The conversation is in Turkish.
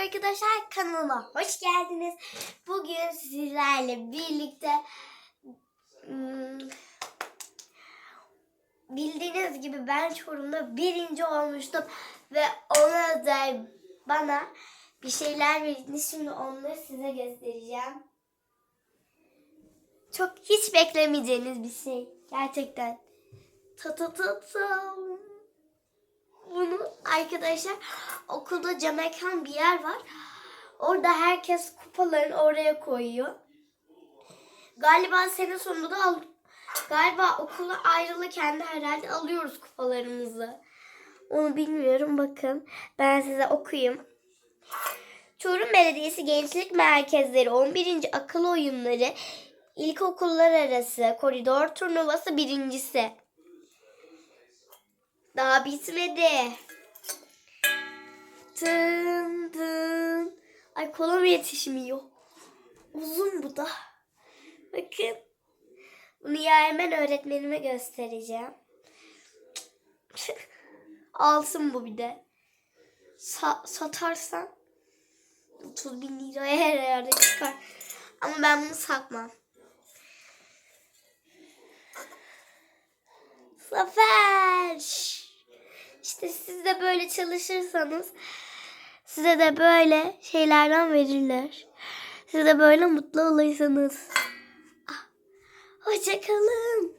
arkadaşlar kanalıma hoş geldiniz. Bugün sizlerle birlikte hmm, bildiğiniz gibi ben Çorum'da birinci olmuştum ve ona da bana bir şeyler verdi. Şimdi onları size göstereceğim. Çok hiç beklemeyeceğiniz bir şey. Gerçekten. Ta ta ta tam. Bunu arkadaşlar okulda camekan bir yer var. Orada herkes kupalarını oraya koyuyor. Galiba sene sonunda da al galiba okula ayrılırken de herhalde alıyoruz kupalarımızı. Onu bilmiyorum bakın. Ben size okuyayım. Çorum Belediyesi Gençlik Merkezleri 11. Akıl Oyunları İlkokullar Arası Koridor Turnuvası birincisi. Daha bitmedi. Tın tın. Ay kolum yetişmiyor. Uzun bu da. Bakın. Bunu Yermen öğretmenime göstereceğim. Alsın bu bir de. Sa- satarsan 30 bin liraya herhalde çıkar. Ama ben bunu satmam. Zafer. İşte siz de böyle çalışırsanız size de böyle şeylerden verirler. Siz de böyle mutlu olursanız. Ah, Hoşçakalın.